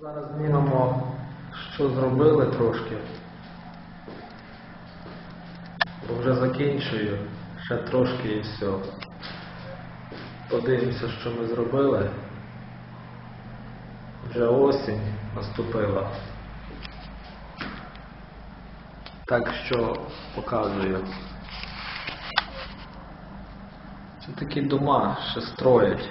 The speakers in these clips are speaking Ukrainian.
Зараз знімемо, що зробили трошки. Бо вже закінчую. Ще трошки і все. Подивимося, що ми зробили. Вже осінь наступила. Так що показую. Це такі дома ще строять.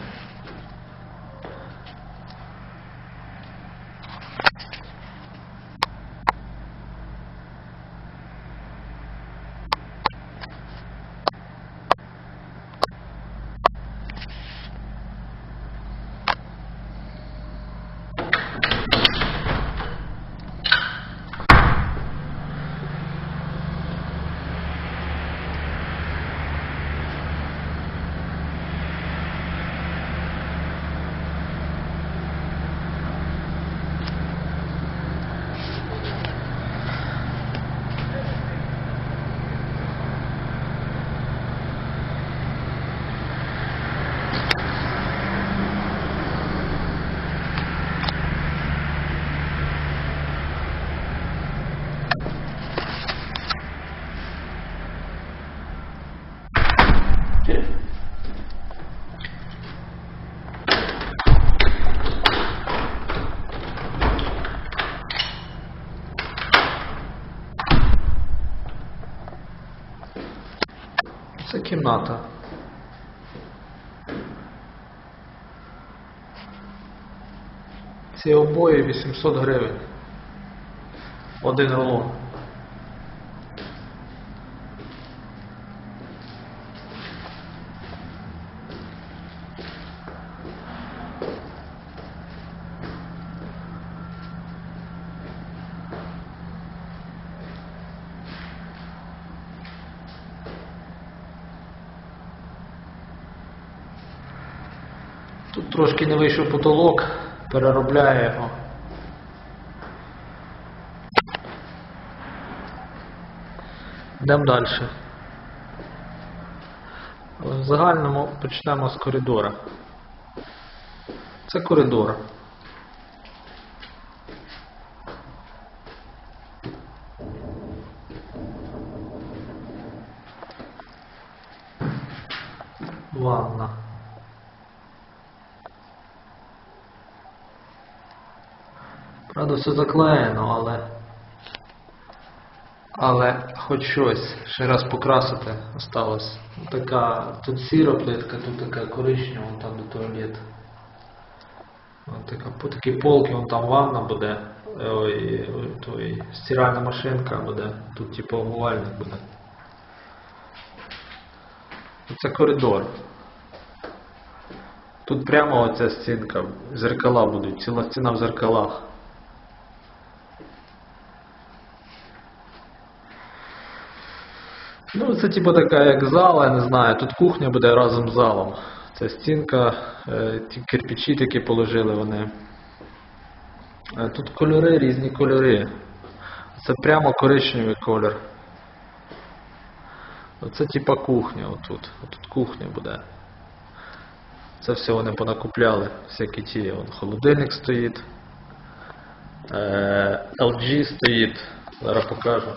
Це кімната. Ці обоє 800 гривень. Один рулон. Тут трошки не вийшов потолок, переробляє його. Йдемо далі. В загальному почнемо з коридора. Це коридор. Ванна. Правда, все заклеєно, але. Але хоч щось ще раз покрасити осталось. Така, тут сіра плитка, тут така коричнева, там до туалет. Така, по такі полки, вон там ванна буде, ой, той, стиральна машинка буде, тут типу умивальник буде. Це коридор. Тут прямо оця стінка, зеркала будуть, ціла стіна в зеркалах. Ну, це типу така як зала, я не знаю. Тут кухня буде разом з залом. Це стінка, е, ті кирпичі такі положили вони. Е, Тут кольори, різні кольори. Це прямо коричневий колір. Оце типа кухня отут. Отут кухня буде. Це все вони понакупляли. Всякі ті. Вон, холодильник стоїть. Е, LG стоїть. Зараз покажу.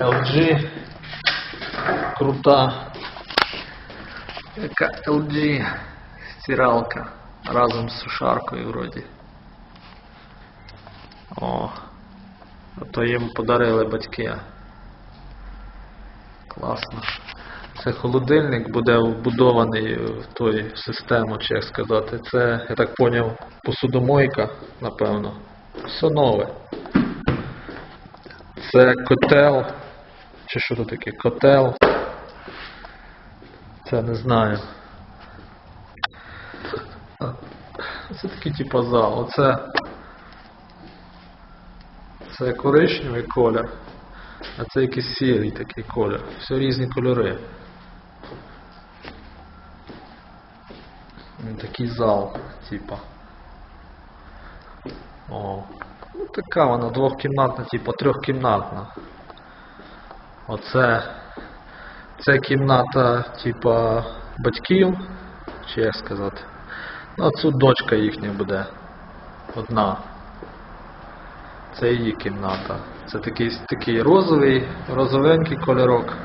LG крута. Яка LG стиралка разом з сушаркою вроді. О, а то їм подарили батьки. Класно. Це холодильник буде вбудований в той систему, чи як сказати. Це, я так поняв, посудомойка, напевно. Все нове. Це котел. Чи що тут таке? Котел. Це не знаю. Це такий типу зал. Оце. Це коричневий колір. А це якийсь сірий такий колір. Все різні кольори. Такий зал, типа. О. Ну, така вона двохкімнатна, типу трьохкімнатна. Оце це кімната, типа, батьків, чи як сказати. Ну, тут дочка їхня буде. Одна. Це її кімната. Це такий, такий розовий, розовенький кольорок.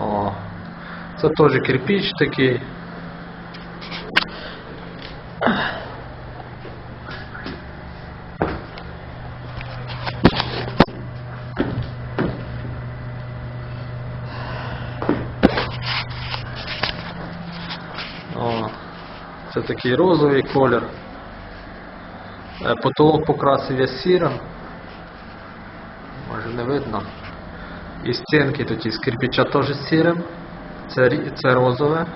О. Це теж кирпич такий. Це такий розовий колір. Е, Потолок покрасив я сірим. Може не видно. І стінки тут із кирпича теж сірим. Це, це розове.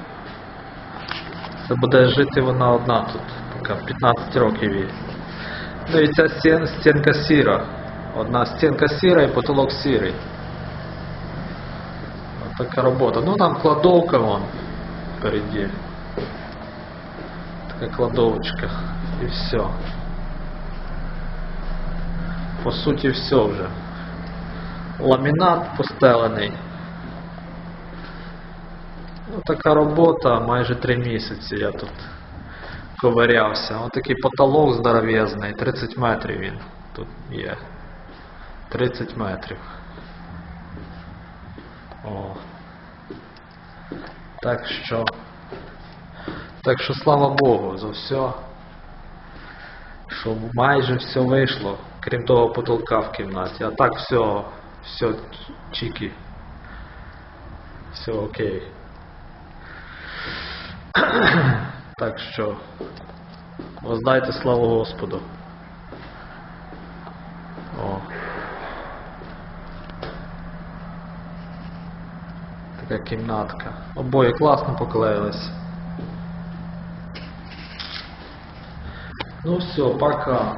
Це буде жити вона одна тут. Така 15 років їй. Ну і ця стін, стінка сіра. Одна стінка сіра і потолок сірий. Ось така робота. Ну там кладовка вон впереді. Така кладовочка. І все. По суті, все вже. Ламінат постелений. Ну, така робота, майже три місяці я тут ковирявся. Ось такий потолок здоровезний, 30 метрів він тут є. 30 метрів. О. Так що. Так що слава Богу за все. Що майже все вийшло, крім того потолка в кімнаті. А так все, все чіки. Все окей. Так що воздайте славу Господу. О. Така кімнатка. Обоє класно поклеїлись. Ну все, пока.